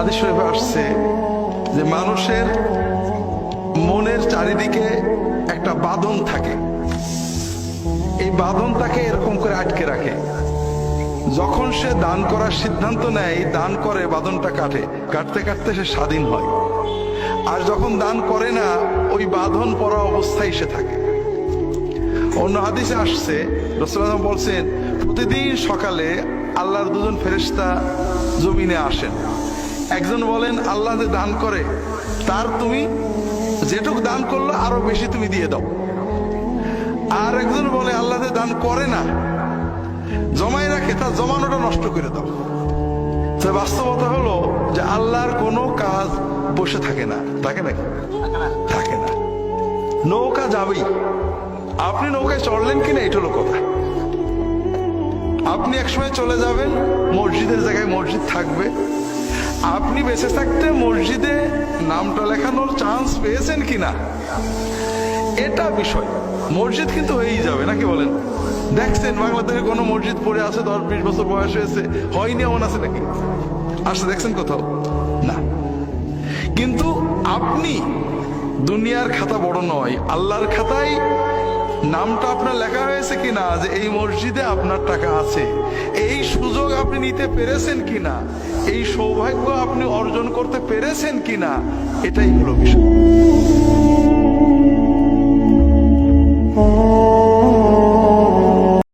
আদি শরীফে আসছে যে মানুষের মনের চারিদিকে একটা বাঁধন থাকে। এই বাঁধন তাকে এরকম করে আটকে রাখে। যখন সে দান করার সিদ্ধান্ত নেয়, দান করে, বাঁধনটা কাটে। কাটতে কাটতে সে স্বাধীন হয়। আর যখন দান করে না, ওই বাঁধন পরা অবস্থায় সে থাকে। অন্য হাদিসে আসছে রসুল্লাহ বলছেন, প্রতিদিন সকালে আল্লাহর দুজন ফেরেশতা জমিনে আসেন। একজন বলেন, আল্লাহ যে দান করে, তার তুমি যেটুক দান করল, আরও বেশি তুমি দিয়ে দাও। আর একজন বলে, আল্লাহ যে দান করে না জমাই রাখে, তার জমানোটা নষ্ট করে দাও। তো বাস্তবতা হলো যে আল্লাহর কোনো কাজ বসে থাকে না। থাকে নাকি? থাকে না। নৌকা যাবেই। আপনি নৌকায় চড়লেন কিনা, এটা হলো কথা। আপনি একসময় চলে যাবেন, মসজিদের জায়গায় মসজিদ থাকবে। আপনি বেঁচে থাকতে মসজিদে নামটা লেখানোর চান্স পেয়েছেন কিনা? এটা বিষয়। মসজিদ কিন্তু হয়েই যাবে, নাকি বলেন? দেখছেন, বাংলাদেশে কোনো মসজিদ পড়ে আছে, দশ বিশ বছর বয়স হয়েছে, হয়নি এমন আছে নাকি? আসলে দেখছেন কোথাও? না। কিন্তু আপনি দুনিয়ার খাতা বড় নয়, আল্লাহর খাতায় নামটা আপনার লেখা হয়েছে কিনা, যে এই মসজিদে আপনার টাকা আছে, এই সুযোগ আপনি নিতে পেরেছেন কিনা? এই সৌভাগ্য আপনি অর্জন করতে পেরেছেন কিনা? এটাই হলো বিষয়।